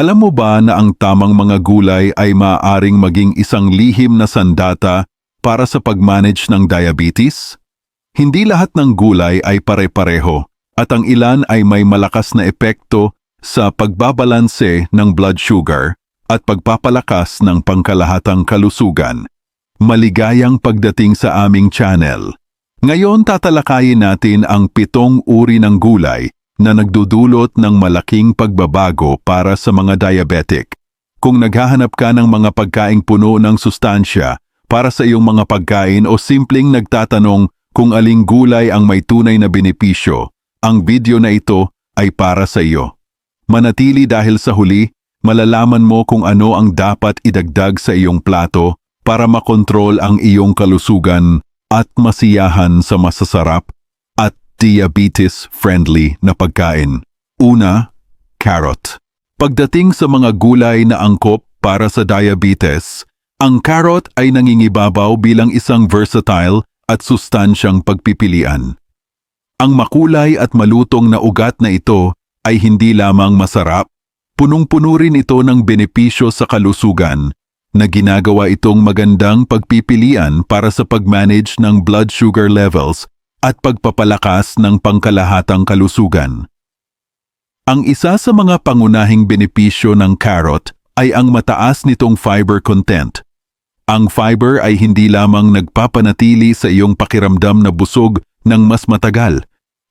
Alam mo ba na ang tamang mga gulay ay maaaring maging isang lihim na sandata para sa pag-manage ng diabetes? Hindi lahat ng gulay ay pare-pareho at ang ilan ay may malakas na epekto sa pagbabalanse ng blood sugar at pagpapalakas ng pangkalahatang kalusugan. Maligayang pagdating sa aming channel. Ngayon tatalakayin natin ang pitong uri ng gulay na nagdudulot ng malaking pagbabago para sa mga diabetic. Kung naghahanap ka ng mga pagkaing puno ng sustansya para sa iyong mga pagkain o simpleng nagtatanong kung aling gulay ang may tunay na benepisyo, ang video na ito ay para sa iyo. Manatili dahil sa huli, malalaman mo kung ano ang dapat idagdag sa iyong plato para makontrol ang iyong kalusugan at masiyahan sa masasarap diabetes-friendly na pagkain. Una, carrot. Pagdating sa mga gulay na angkop para sa diabetes, ang carrot ay nangingibabaw bilang isang versatile at sustansyang pagpipilian. Ang makulay at malutong na ugat na ito ay hindi lamang masarap, punong-puno rin ito ng benepisyo sa kalusugan na ginagawa itong magandang pagpipilian para sa pag-manage ng blood sugar levels at pagpapalakas ng pangkalahatang kalusugan. Ang isa sa mga pangunahing benepisyo ng carrot ay ang mataas nitong fiber content. Ang fiber ay hindi lamang nagpapanatili sa iyong pakiramdam na busog ng mas matagal,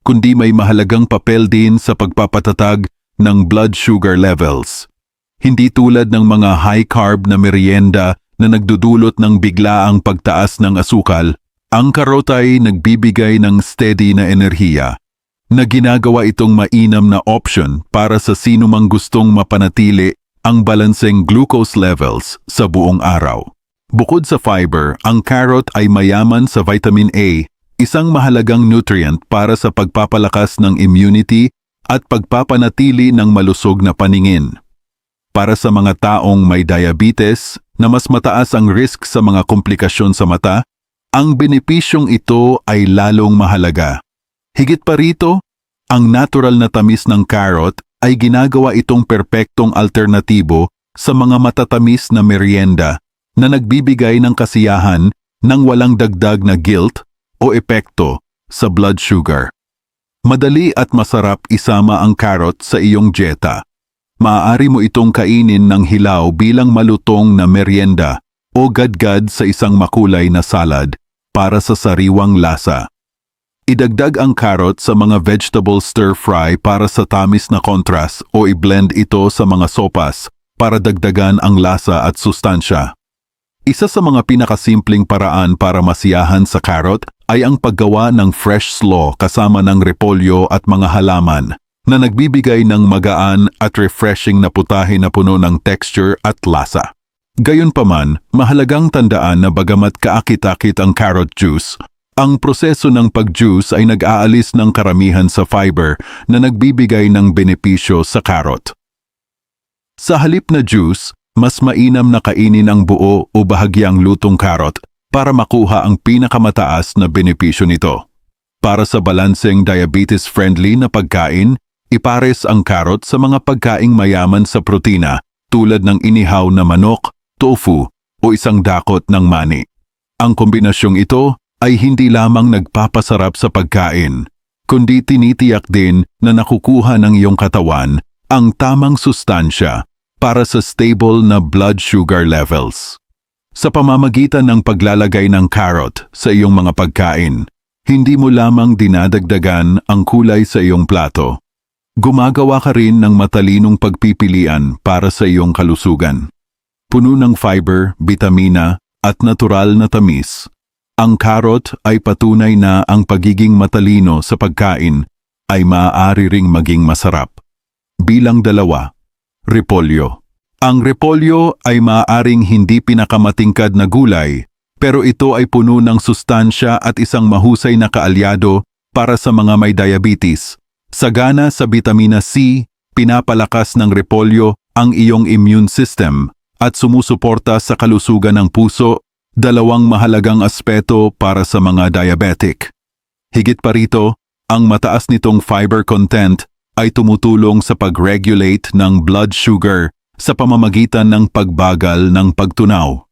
kundi may mahalagang papel din sa pagpapatatag ng blood sugar levels. Hindi tulad ng mga high-carb na merienda na nagdudulot ng biglaang pagtaas ng asukal, ang karotay nagbibigay ng steady na enerhiya na ginagawa itong mainam na option para sa sino mang gustong mapanatili ang balanseng glucose levels sa buong araw. Bukod sa fiber, ang carrot ay mayaman sa vitamin A, isang mahalagang nutrient para sa pagpapalakas ng immunity at pagpapanatili ng malusog na paningin. Para sa mga taong may diabetes na mas mataas ang risk sa mga komplikasyon sa mata, ang benepisyong ito ay lalong mahalaga. Higit pa rito, ang natural na tamis ng carrot ay ginagawa itong perpektong alternatibo sa mga matatamis na merienda na nagbibigay ng kasiyahan ng walang dagdag na guilt o epekto sa blood sugar. Madali at masarap isama ang carrot sa iyong dieta. Maaari mo itong kainin ng hilaw bilang malutong na merienda o gadgad sa isang makulay na salad para sa sariwang lasa. Idagdag ang carrot sa mga vegetable stir-fry para sa tamis na kontras o i-blend ito sa mga sopas para dagdagan ang lasa at sustansya. Isa sa mga pinakasimpleng paraan para masiyahan sa carrot ay ang paggawa ng fresh slaw kasama ng repolyo at mga halaman na nagbibigay ng magaan at refreshing na putahe na puno ng texture at lasa. Gayunpaman, mahalagang tandaan na bagamat kaakit-akit ang carrot juice, ang proseso ng pag-juice ay nag-aalis ng karamihan sa fiber na nagbibigay ng benepisyo sa carrot. Sa halip na juice, mas mainam na kainin ang buo o bahagyang lutong carrot para makuha ang pinakamataas na benepisyo nito. Para sa balanseng diabetes-friendly na pagkain, ipares ang carrot sa mga pagkaing mayaman sa protina tulad ng inihaw na manok, tofu o isang dakot ng mani. Ang kombinasyong ito ay hindi lamang nagpapasarap sa pagkain, kundi tinitiyak din na nakukuha ng iyong katawan ang tamang sustansya para sa stable na blood sugar levels. Sa pamamagitan ng paglalagay ng carrot sa iyong mga pagkain, hindi mo lamang dinadagdagan ang kulay sa iyong plato. Gumagawa ka rin ng matalinong pagpipilian para sa iyong kalusugan. Puno ng fiber, bitamina, at natural na tamis, ang carrot ay patunay na ang pagiging matalino sa pagkain ay maaari ring maging masarap. Bilang dalawa, repolyo. Ang repolyo ay maaaring hindi pinakamatingkad na gulay, pero ito ay puno ng sustansya at isang mahusay na kaalyado para sa mga may diabetes. Sagana sa vitamina C, pinapalakas ng repolyo ang iyong immune system at sumusuporta sa kalusugan ng puso dalawang mahalagang aspeto para sa mga diabetic. Higit pa rito, ang mataas nitong fiber content ay tumutulong sa pag-regulate ng blood sugar sa pamamagitan ng pagbagal ng pagtunaw.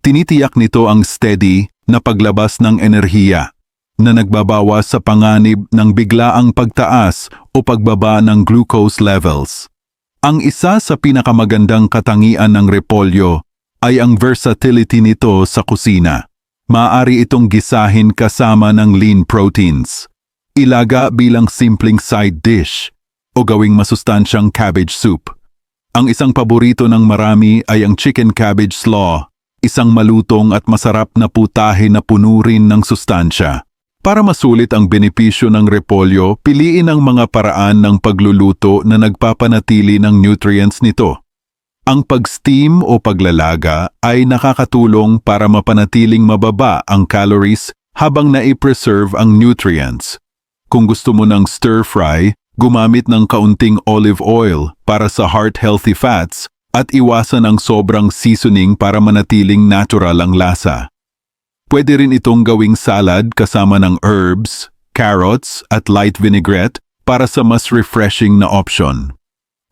Tinitiyak nito ang steady na paglabas ng enerhiya na nagbabawas sa panganib ng biglaang pagtaas o pagbaba ng glucose levels. Ang isa sa pinakamagandang katangian ng repolyo ay ang versatility nito sa kusina. Maaari itong gisahin kasama ng lean proteins, ilaga bilang simpleng side dish, o gawing masustansyang cabbage soup. Ang isang paborito ng marami ay ang chicken cabbage slaw, isang malutong at masarap na putahe na puno rin ng sustansya. Para masulit ang benepisyo ng repolyo, piliin ang mga paraan ng pagluluto na nagpapanatili ng nutrients nito. Ang pag-steam o paglalaga ay nakakatulong para mapanatiling mababa ang calories habang nai-preserve ang nutrients. Kung gusto mo ng stir-fry, gumamit ng kaunting olive oil para sa heart-healthy fats at iwasan ang sobrang seasoning para manatiling natural ang lasa. Pwede rin itong gawing salad kasama ng herbs, carrots at light vinaigrette para sa mas refreshing na option.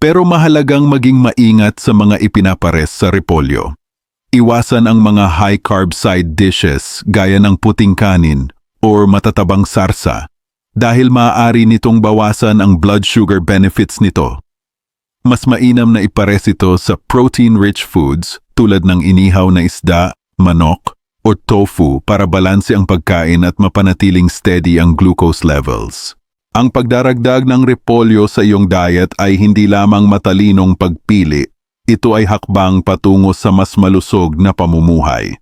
Pero mahalagang maging maingat sa mga ipinapares sa repolyo. Iwasan ang mga high-carb side dishes gaya ng puting kanin or matatabang sarsa dahil maaari nitong bawasan ang blood sugar benefits nito. Mas mainam na ipares ito sa protein-rich foods tulad ng inihaw na isda, manok, o tofu para balanse ang pagkain at mapanatiling steady ang glucose levels. Ang pagdaragdag ng repolyo sa iyong diet ay hindi lamang matalinong pagpili, ito ay hakbang patungo sa mas malusog na pamumuhay.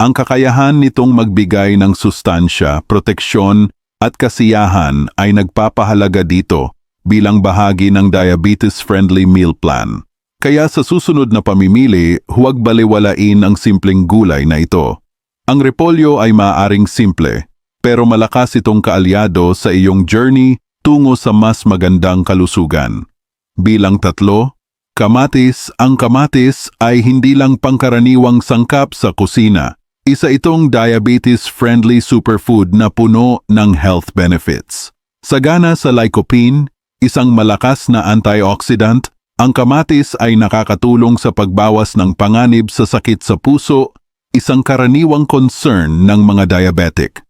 Ang kakayahan nitong magbigay ng sustansya, proteksyon at kasiyahan ay nagpapahalaga dito bilang bahagi ng diabetes-friendly meal plan. Kaya sa susunod na pamimili, huwag baliwalain ang simpleng gulay na ito. Ang repolyo ay maaaring simple, pero malakas itong kaalyado sa iyong journey tungo sa mas magandang kalusugan. Bilang tatlo, kamatis, ang kamatis ay hindi lang pangkaraniwang sangkap sa kusina. Isa itong diabetes-friendly superfood na puno ng health benefits. Sagana sa lycopene, isang malakas na antioxidant, ang kamatis ay nakakatulong sa pagbawas ng panganib sa sakit sa puso, isang karaniwang concern ng mga diabetic.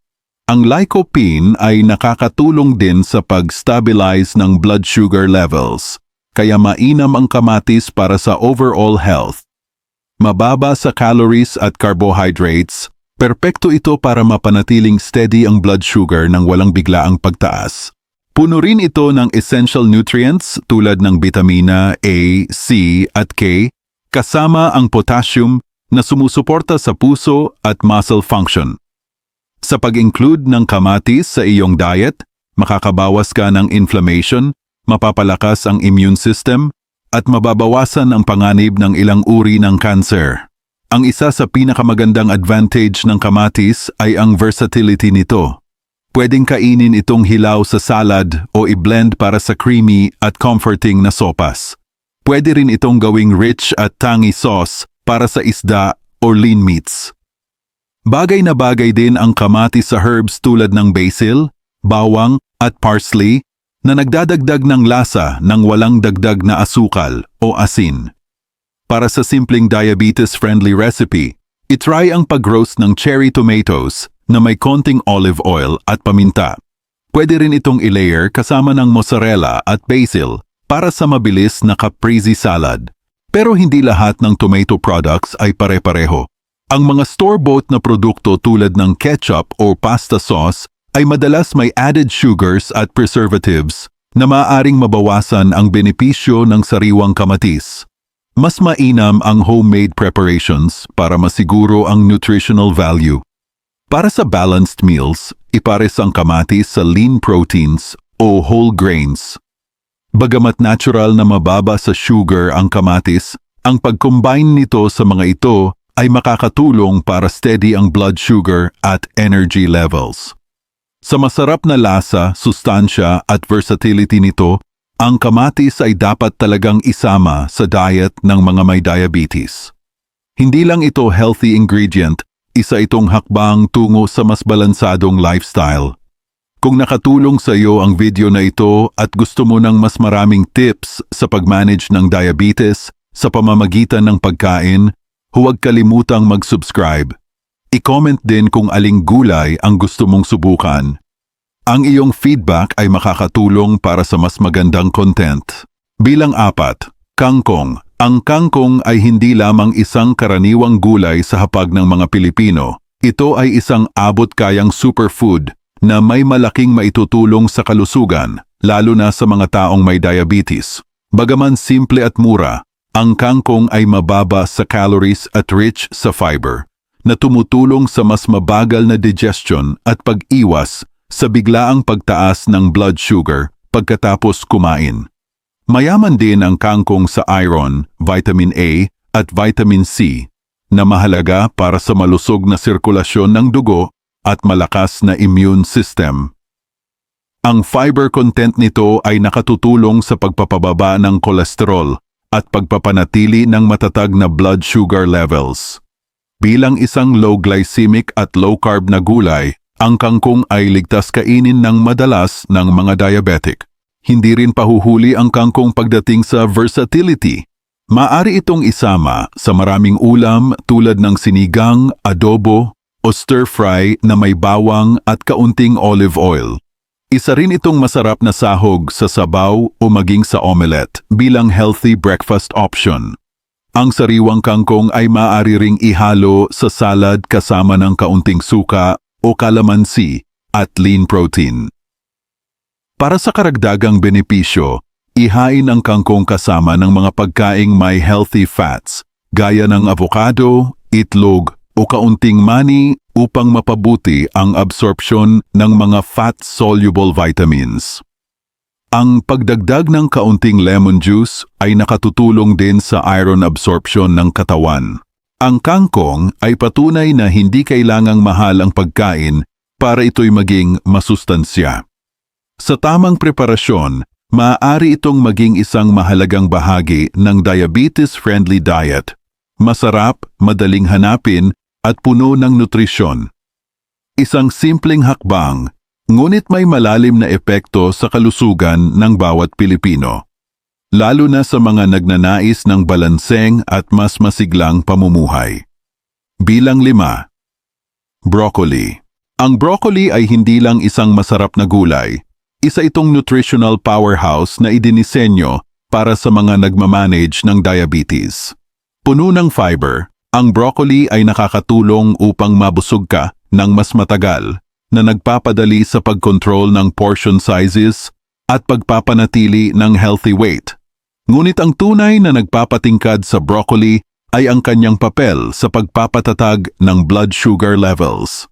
Ang lycopene ay nakakatulong din sa pag-stabilize ng blood sugar levels, kaya mainam ang kamatis para sa overall health. Mababa sa calories at carbohydrates, perpekto ito para mapanatiling steady ang blood sugar ng walang biglaang pagtaas. Puno rin ito ng essential nutrients tulad ng vitamina A, C at K, kasama ang potassium na sumusuporta sa puso at muscle function. Sa pag-include ng kamatis sa iyong diet, makakabawas ka ng inflammation, mapapalakas ang immune system, at mababawasan ang panganib ng ilang uri ng cancer. Ang isa sa pinakamagandang advantage ng kamatis ay ang versatility nito. Pwedeng kainin itong hilaw sa salad o i-blend para sa creamy at comforting na sopas. Pwede rin itong gawing rich at tangy sauce para sa isda or lean meats. Bagay na bagay din ang kamatis sa herbs tulad ng basil, bawang at parsley na nagdadagdag ng lasa ng walang dagdag na asukal o asin. Para sa simpleng diabetes-friendly recipe, itry ang pag-roast ng cherry tomatoes na may konting olive oil at paminta. Pwede rin itong i-layer kasama ng mozzarella at basil para sa mabilis na caprese salad. Pero hindi lahat ng tomato products ay pare-pareho. Ang mga store-bought na produkto tulad ng ketchup o pasta sauce ay madalas may added sugars at preservatives na maaaring mabawasan ang benepisyo ng sariwang kamatis. Mas mainam ang homemade preparations para masiguro ang nutritional value. Para sa balanced meals, ipares ang kamatis sa lean proteins o whole grains. Bagamat natural na mababa sa sugar ang kamatis, ang pag-combine nito sa mga ito ay makakatulong para steady ang blood sugar at energy levels. Sa masarap na lasa, sustansya at versatility nito, ang kamatis ay dapat talagang isama sa diet ng mga may diabetes. Hindi lang ito healthy ingredient, isa itong hakbang tungo sa mas balansadong lifestyle. Kung nakatulong sa iyo ang video na ito at gusto mo ng mas maraming tips sa pag-manage ng diabetes, sa pamamagitan ng pagkain, huwag kalimutang mag-subscribe. I-comment din kung aling gulay ang gusto mong subukan. Ang iyong feedback ay makakatulong para sa mas magandang content. Bilang apat, kangkong. Ang kangkong ay hindi lamang isang karaniwang gulay sa hapag ng mga Pilipino. Ito ay isang abot-kayang superfood na may malaking maitutulong sa kalusugan, lalo na sa mga taong may diabetes. Bagaman simple at mura, ang kangkong ay mababa sa calories at rich sa fiber, na tumutulong sa mas mabagal na digestion at pag-iwas sa biglaang pagtaas ng blood sugar pagkatapos kumain. Mayaman din ang kangkong sa iron, vitamin A at vitamin C na mahalaga para sa malusog na sirkulasyon ng dugo at malakas na immune system. Ang fiber content nito ay nakatutulong sa pagpapababa ng kolesterol at pagpapanatili ng matatag na blood sugar levels. Bilang isang low glycemic at low carb na gulay, ang kangkong ay ligtas kainin ng madalas ng mga diabetic. Hindi rin pahuhuli ang kangkong pagdating sa versatility. Maari itong isama sa maraming ulam tulad ng sinigang, adobo, o stir-fry na may bawang at kaunting olive oil. Isa rin itong masarap na sahog sa sabaw o maging sa omelette bilang healthy breakfast option. Ang sariwang kangkong ay maaari ring ihalo sa salad kasama ng kaunting suka o kalamansi at lean protein. Para sa karagdagang benepisyo, ihain ang kangkong kasama ng mga pagkaing may healthy fats, gaya ng avocado, itlog o kaunting mani upang mapabuti ang absorption ng mga fat-soluble vitamins. Ang pagdagdag ng kaunting lemon juice ay nakatutulong din sa iron absorption ng katawan. Ang kangkong ay patunay na hindi kailangang mahal ang pagkain para ito'y maging masustansya. Sa tamang preparasyon, maaari itong maging isang mahalagang bahagi ng diabetes-friendly diet. Masarap, madaling hanapin, at puno ng nutrisyon. Isang simpleng hakbang, ngunit may malalim na epekto sa kalusugan ng bawat Pilipino. Lalo na sa mga nagnanais ng balanseng at mas masiglang pamumuhay. Bilang lima, Broccoli. Ang broccoli ay hindi lang isang masarap na gulay, isa itong nutritional powerhouse na idinisenyo para sa mga nagmamanage ng diabetes. Puno ng fiber, ang broccoli ay nakakatulong upang mabusog ka ng mas matagal na nagpapadali sa pagkontrol ng portion sizes at pagpapanatili ng healthy weight. Ngunit ang tunay na nagpapatingkad sa broccoli ay ang kanyang papel sa pagpapatatag ng blood sugar levels.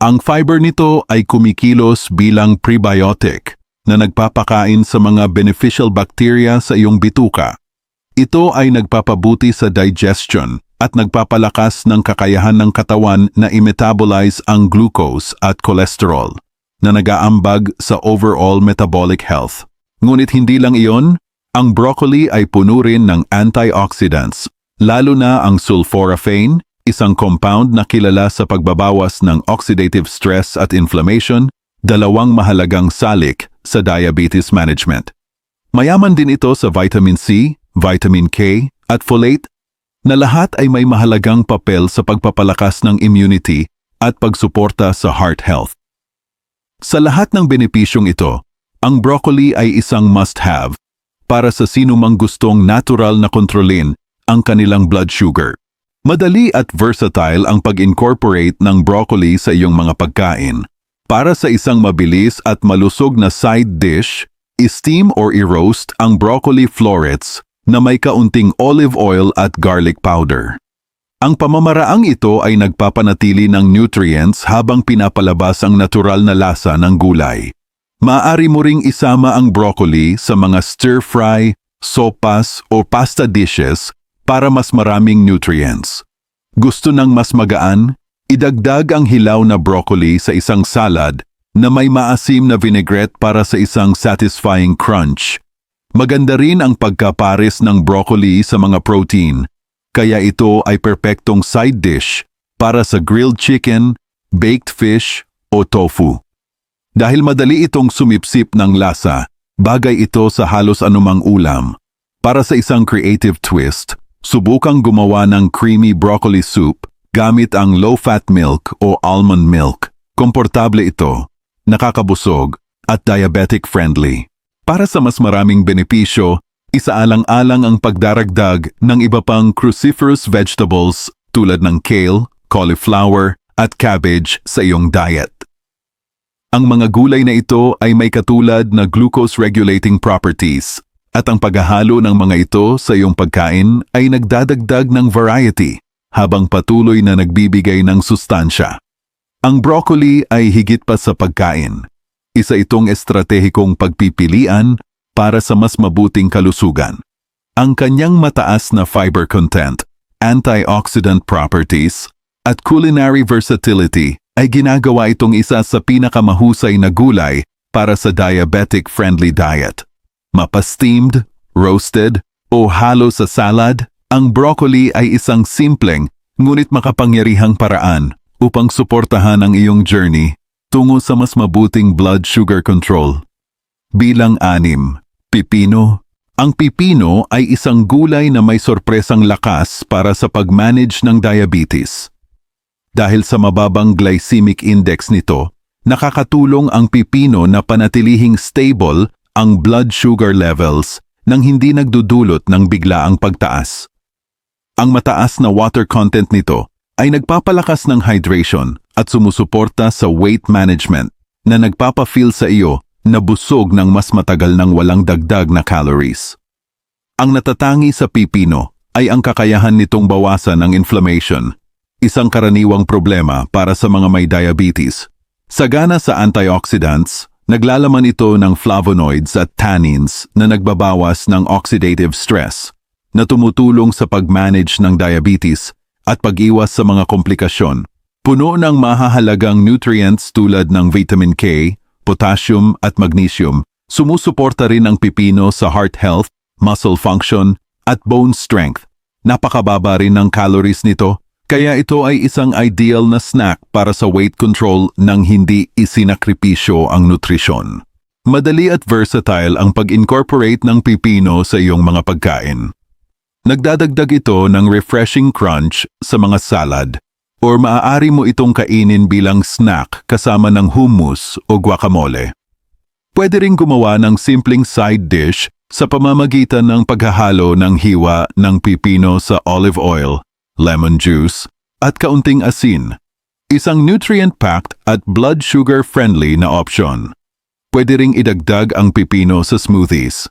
Ang fiber nito ay kumikilos bilang prebiotic na nagpapakain sa mga beneficial bacteria sa iyong bituka. Ito ay nagpapabuti sa digestion at nagpapalakas ng kakayahan ng katawan na i-metabolize ang glucose at cholesterol na nagaambag sa overall metabolic health. Ngunit hindi lang iyon, ang broccoli ay puno rin ng antioxidants, lalo na ang sulforaphane, isang compound na kilala sa pagbabawas ng oxidative stress at inflammation, dalawang mahalagang salik sa diabetes management. Mayaman din ito sa vitamin C, vitamin K, at folate na lahat ay may mahalagang papel sa pagpapalakas ng immunity at pagsuporta sa heart health. Sa lahat ng benepisyong ito, ang broccoli ay isang must-have para sa sinumang gustong natural na kontrolin ang kanilang blood sugar. Madali at versatile ang pag-incorporate ng broccoli sa iyong mga pagkain. Para sa isang mabilis at malusog na side dish, steam or i-roast ang broccoli florets na may kaunting olive oil at garlic powder. Ang pamamaraang ito ay nagpapanatili ng nutrients habang pinapalabas ang natural na lasa ng gulay. Maaari mo ring isama ang broccoli sa mga stir-fry, sopas o pasta dishes para mas maraming nutrients. Gusto ng mas magaan? Idagdag ang hilaw na broccoli sa isang salad na may maasim na vinaigrette para sa isang satisfying crunch. Maganda rin ang pagkapares ng broccoli sa mga protein, kaya ito ay perpektong side dish para sa grilled chicken, baked fish o tofu. Dahil madali itong sumipsip ng lasa, bagay ito sa halos anumang ulam. Para sa isang creative twist, Subukang gumawa ng creamy broccoli soup gamit ang low-fat milk o almond milk. Komportable ito, nakakabusog, at diabetic-friendly. Para sa mas maraming benepisyo, isaalang-alang ang pagdaragdag ng iba pang cruciferous vegetables tulad ng kale, cauliflower, at cabbage sa iyong diet. Ang mga gulay na ito ay may katulad na glucose-regulating properties at ang paghahalo ng mga ito sa iyong pagkain ay nagdadagdag ng variety habang patuloy na nagbibigay ng sustansya. Ang broccoli ay higit pa sa pagkain. Isa itong estratehikong pagpipilian para sa mas mabuting kalusugan. Ang kanyang mataas na fiber content, antioxidant properties, at culinary versatility ay ginagawa itong isa sa pinakamahusay na gulay para sa diabetic-friendly diet. Mapa-steamed, roasted, o halo sa salad, ang broccoli ay isang simpleng ngunit makapangyarihang paraan upang suportahan ang iyong journey tungo sa mas mabuting blood sugar control. Bilang anim, pipino. Ang pipino ay isang gulay na may sorpresang lakas para sa pag-manage ng diabetes. Dahil sa mababang glycemic index nito, nakakatulong ang pipino na panatilihing stable ang blood sugar levels nang hindi nagdudulot ng biglaang pagtaas. Ang mataas na water content nito ay nagpapalakas ng hydration at sumusuporta sa weight management na nagpapa-feel sa iyo na busog ng mas matagal ng walang dagdag na calories. Ang natatangi sa pipino ay ang kakayahan nitong bawasan ang inflammation, isang karaniwang problema para sa mga may diabetes. Sagana sa antioxidants, naglalaman ito ng flavonoids at tannins na nagbabawas ng oxidative stress na tumutulong sa pag-manage ng diabetes at pag-iwas sa mga komplikasyon. Puno ng mahahalagang nutrients tulad ng vitamin K, potassium at magnesium, sumusuporta rin ang pipino sa heart health, muscle function, at bone strength. Napakababa rin ng calories nito, kaya ito ay isang ideal na snack para sa weight control nang hindi isinakripisyo ang nutrisyon. Madali at versatile ang pag-incorporate ng pipino sa iyong mga pagkain. Nagdadagdag ito ng refreshing crunch sa mga salad or maaari mo itong kainin bilang snack kasama ng hummus o guacamole. Pwede ring gumawa ng simpleng side dish sa pamamagitan ng paghahalo ng hiwa ng pipino sa olive oil, lemon juice, at kaunting asin. Isang nutrient-packed at blood sugar-friendly na option. Pwede ring idagdag ang pipino sa smoothies.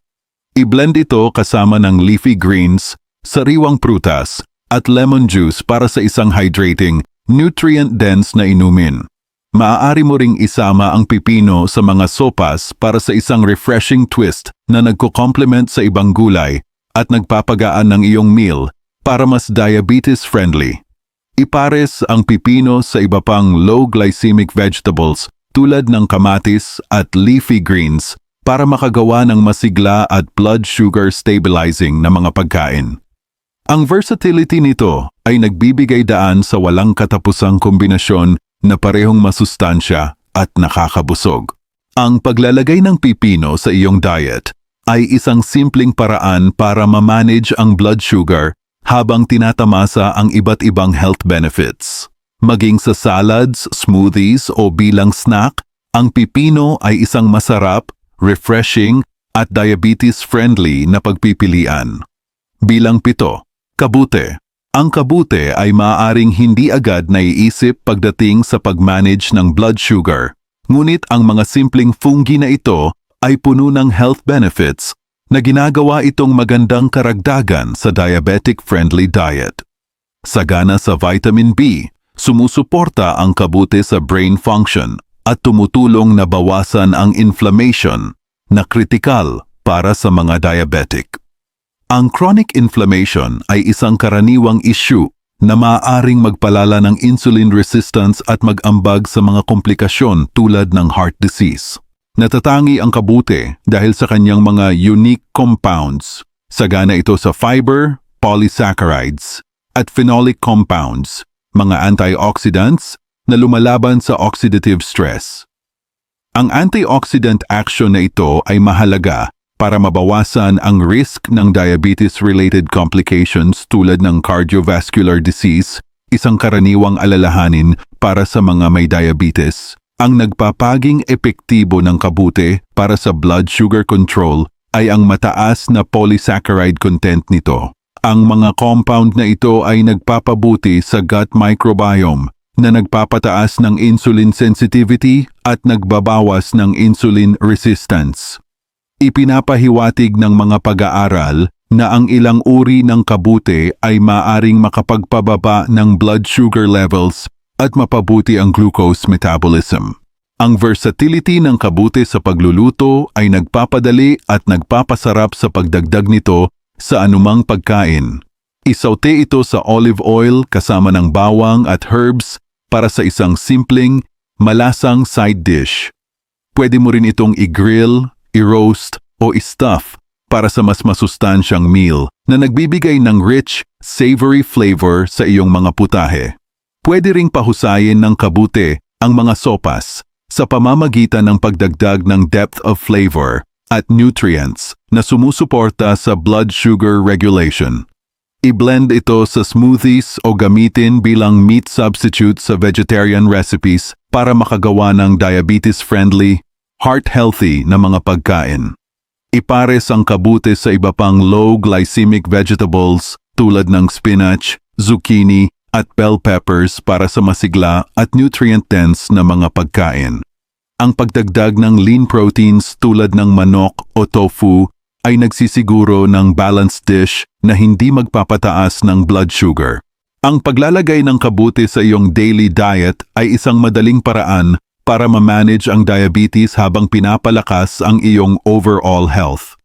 I-blend ito kasama ng leafy greens, sariwang prutas, at lemon juice para sa isang hydrating, nutrient-dense na inumin. Maaari mo ring isama ang pipino sa mga sopas para sa isang refreshing twist na nagko-complement sa ibang gulay at nagpapagaan ng iyong meal para mas diabetes-friendly. Ipares ang pipino sa iba pang low glycemic vegetables tulad ng kamatis at leafy greens para makagawa ng masigla at blood sugar stabilizing na mga pagkain. Ang versatility nito ay nagbibigay daan sa walang katapusang kombinasyon na parehong masustansya at nakakabusog. Ang paglalagay ng pipino sa iyong diet ay isang simpleng paraan para ma-manage ang blood sugar habang tinatamasa ang iba't ibang health benefits. Maging sa salads, smoothies o bilang snack, ang pipino ay isang masarap, refreshing at diabetes-friendly na pagpipilian. Bilang pito, kabute. Ang kabute ay maaaring hindi agad naiisip pagdating sa pag-manage ng blood sugar, ngunit ang mga simpleng fungi na ito ay puno ng health benefits na ginagawa itong magandang karagdagan sa diabetic-friendly diet. Sagana sa vitamin B, sumusuporta ang kabute sa brain function at tumutulong na bawasan ang inflammation na kritikal para sa mga diabetic. Ang chronic inflammation ay isang karaniwang issue na maaaring magpalala ng insulin resistance at mag-ambag sa mga komplikasyon tulad ng heart disease. Natatangi ang kabute dahil sa kanyang mga unique compounds. Sagana ito sa fiber, polysaccharides, at phenolic compounds, mga antioxidants na lumalaban sa oxidative stress. Ang antioxidant action na ito ay mahalaga para mabawasan ang risk ng diabetes-related complications tulad ng cardiovascular disease, isang karaniwang alalahanin para sa mga may diabetes. Ang nagpapaging epektibo ng kabute para sa blood sugar control ay ang mataas na polysaccharide content nito. Ang mga compound na ito ay nagpapabuti sa gut microbiome na nagpapataas ng insulin sensitivity at nagbabawas ng insulin resistance. Ipinapahiwatig ng mga pag-aaral na ang ilang uri ng kabute ay maaring makapagpababa ng blood sugar levels at mapabuti ang glucose metabolism. Ang versatility ng kabute sa pagluluto ay nagpapadali at nagpapasarap sa pagdagdag nito sa anumang pagkain. Isaute ito sa olive oil kasama ng bawang at herbs para sa isang simpleng, malasang side dish. Pwede mo rin itong i-grill, i-roast o i-stuff para sa mas masustansyang meal na nagbibigay ng rich, savory flavor sa iyong mga putahe. Pwede ring pahusayin ng kabute ang mga sopas sa pamamagitan ng pagdagdag ng depth of flavor at nutrients na sumusuporta sa blood sugar regulation. I-blend ito sa smoothies o gamitin bilang meat substitute sa vegetarian recipes para makagawa ng diabetes-friendly, heart-healthy na mga pagkain. Ipares ang kabute sa iba pang low glycemic vegetables tulad ng spinach, zucchini at bell peppers para sa masigla at nutrient-dense na mga pagkain. Ang pagdagdag ng lean proteins tulad ng manok o tofu ay nagsisiguro ng balanced dish na hindi magpapataas ng blood sugar. Ang paglalagay ng kabute sa iyong daily diet ay isang madaling paraan para ma-manage ang diabetes habang pinapalakas ang iyong overall health.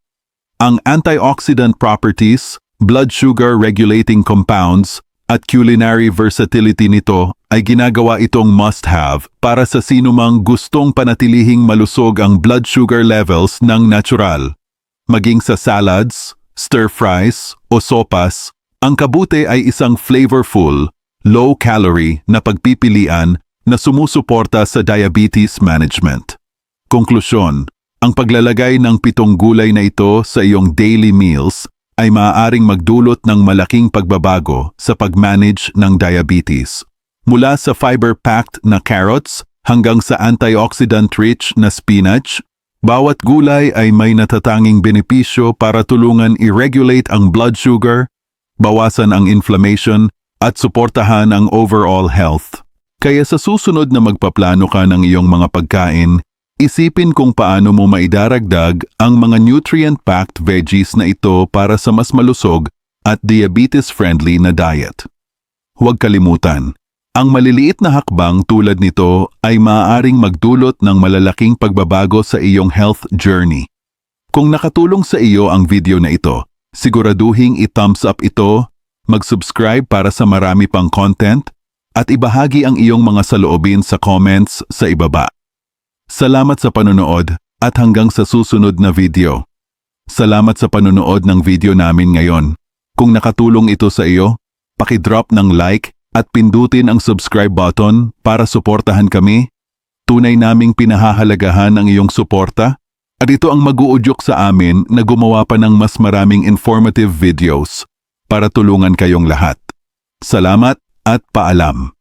Ang antioxidant properties, blood sugar regulating compounds, at culinary versatility nito ay ginagawa itong must-have para sa sinumang gustong panatilihing malusog ang blood sugar levels ng natural. Maging sa salads, stir-fries o sopas, ang kabute ay isang flavorful, low-calorie na pagpipilian na sumusuporta sa diabetes management. Konklusyon, ang paglalagay ng pitong gulay na ito sa iyong daily meals ay maaaring magdulot ng malaking pagbabago sa pag-manage ng diabetes. Mula sa fiber-packed na carrots hanggang sa antioxidant-rich na spinach, bawat gulay ay may natatanging benepisyo para tulungan i-regulate ang blood sugar, bawasan ang inflammation, at suportahan ang overall health. Kaya sa susunod na magpaplano ka ng iyong mga pagkain, Isipin kung paano mo maidaragdag ang mga nutrient-packed veggies na ito para sa mas malusog at diabetes-friendly na diet. Huwag kalimutan, ang maliliit na hakbang tulad nito ay maaaring magdulot ng malalaking pagbabago sa iyong health journey. Kung nakatulong sa iyo ang video na ito, siguraduhing i-thumbs up ito, mag-subscribe para sa marami pang content, at ibahagi ang iyong mga saloobin sa comments sa ibaba. Salamat sa panonood at hanggang sa susunod na video. Salamat sa panonood ng video namin ngayon. Kung nakatulong ito sa iyo, pakidrop ng like at pindutin ang subscribe button para suportahan kami. Tunay naming pinahahalagahan ang iyong suporta at ito ang mag-uudyok sa amin na gumawa pa ng mas maraming informative videos para tulungan kayong lahat. Salamat at paalam.